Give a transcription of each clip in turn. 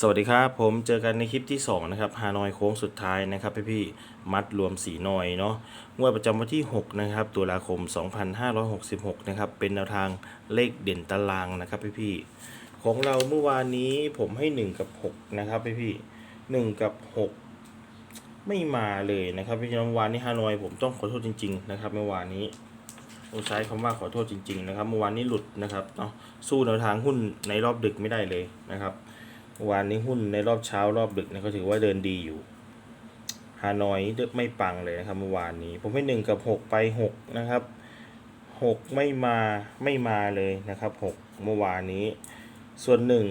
สวัสดีครับผมเจอกันในคลิปที่ 2 นะครับฮานอยโค้งสุดท้ายนะครับพี่พี่มัดรวมสีนอยเนาะงวดประจำวันที่ 6 นะครับตุลาคม 2566 นะครับ เป็นแนวทางเลขเด่นตารางนะครับพี่พี่ของเราเมื่อวานนี้ผมให้ 1 กับ 6 นะครับพี่พี่ๆ1กับ 6 ไม่มาเลยนะครับพี่น้องวานนี้ฮานอยผมต้องขอโทษจริง ๆ นะครับเมื่อวานนี้ต้องใช้คำว่าขอโทษจริง ๆ นะครับเมื่อวานนี้หลุดนะครับเนาะสู้แนวทางหุ้นในรอบดึกไม่ได้เลยนะครับ วันนี้หุ้นในรอบเช้ารอบดึกเนี่ยก็ถือว่าเดินดีอยู่ฮานอยไม่ปังเลยนะครับเมื่อวานนี้ ผมให้หนึ่งกับหกไปหกนะครับหกไม่มาไม่มาเลยนะครับหกเมื่อวานนี้ ส่วนหนึ่ง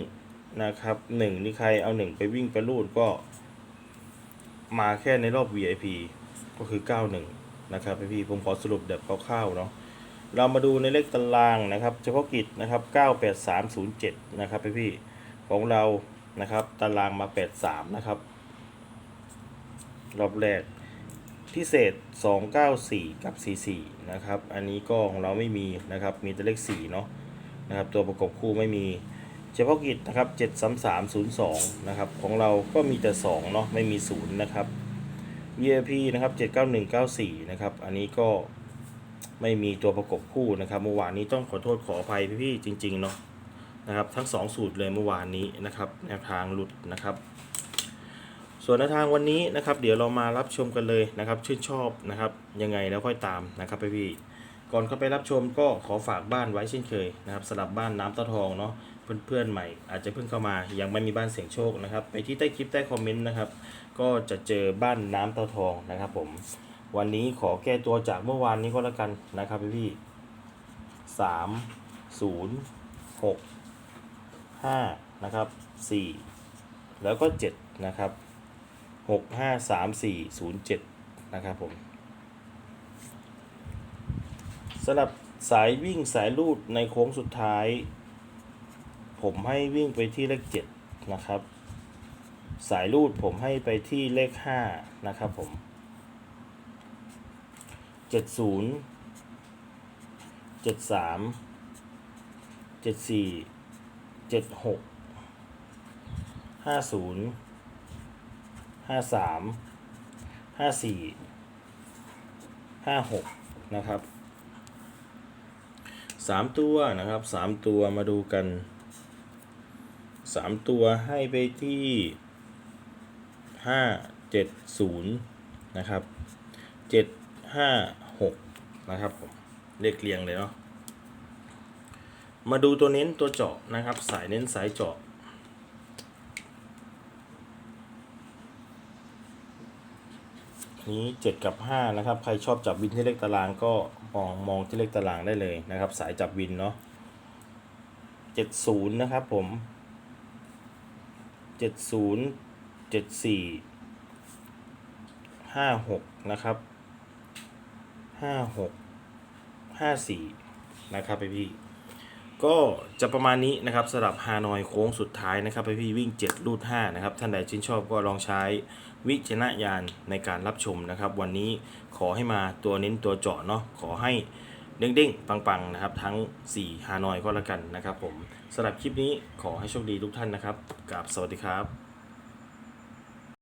นะครับหนึ่งนี่ใครเอาหนึ่งไปวิ่งไปรูดก็ มาแค่ในรอบ VIP ก็คือ 91 นะครับพี่ผมขอสรุปแบบคร่าวๆเนาะเรามาดูในเลขตารางนะครับ เฉพาะกิจนะครับ 98307 นะครับพี่ของเรา นะครับ ตารางมา83นะครับ รอบแรกพิเศษ 294 กับ 44 นะครับ อันนี้ก็ของเราไม่มีนะครับ มีแต่เลข 4 เนาะนะครับ ตัวประกบคู่ไม่มี เฉพาะกิจนะครับ 73302 นะครับ ของเราก็มีแต่ 2 เนาะ ไม่มี 0 นะครับ VIP นะครับ 79194 นะครับ อันนี้ก็ไม่มีตัวประกบคู่นะครับ เมื่อวานนี้ต้องขอโทษขออภัยพี่ๆจริง ๆ เนาะ นะครับทั้ง 2 สูตรเลยเมื่อวานนี้นะครับแนวทางหลุดนะครับ ส่วนแนวทางวันนี้นะครับ เดี๋ยวเรามารับชมกันเลยนะครับชื่นชอบนะครับ ยังไงแล้วค่อยตามนะครับพี่ๆก่อนเข้าไปรับชมก็ขอฝากบ้านไว้เช่นเคยนะครับสำหรับบ้านน้ำตะทองเนาะเพื่อนๆใหม่อาจจะเพิ่งเข้ามายังไม่มีบ้านเสียงโชคนะครับ ไปที่ใต้คลิปใต้คอมเมนต์นะครับก็จะเจอบ้านน้ำตะทองนะครับ ผม วันนี้ขอแก้ตัวจากเมื่อวานนี้ก็แล้วกันนะครับพี่ๆสามศูนย์หก ห้านะครับสี่แล้วก็เจ็ดนะครับหกห้าสามสี่ศูนย์เจ็ดนะครับผมสำหรับสายวิ่งสายลูดในโค้งสุดท้าย ผมให้วิ่งไปที่เลขเจ็ดนะครับ สายลูดผมให้ไปที่เลขห้านะครับผมเจ็ดศูนย์ เจ็ดสามเจ็ดสี่เจ็ดหกห้าศูนย์ห้าสามห้าสี่ห้าหกนะครับสามตัวนะครับสามตัวมาดูกันสามตัวให้ไปที่ห้าเจ็ดศูนย์นะครับเจ็ดห้าหกนะครับผมเลขเรียงเลยเนาะ มาดูตัวเน้นตัวเจาะนะครับ สายเน้นสายเจาะนี้ 7 กับ 5 นะครับ ใครชอบจับวินที่เลขตารางก็มองมองที่เลขตารางได้เลยนะครับ สายจับวินเนาะ70 นะครับผม 70 74 56 นะครับ 56 54 นะครับพี่พี่ ก็จะประมาณนี้นะครับสำหรับฮานอยโค้งสุดท้ายนะครับพี่พี่วิ่ง7ลูด5นะครับท่านใดชื่นชอบก็ลองใช้วิจารณญาณในการรับชมนะครับ วันนี้ขอให้มาตัวเน้นตัวเจาะเนาะขอให้เด้งๆ ปังๆนะครับทั้ง 4 ฮานอยก็แล้วกันนะครับผมสำหรับคลิปนี้ขอให้โชคดีทุกท่านนะครับกับสวัสดีครับ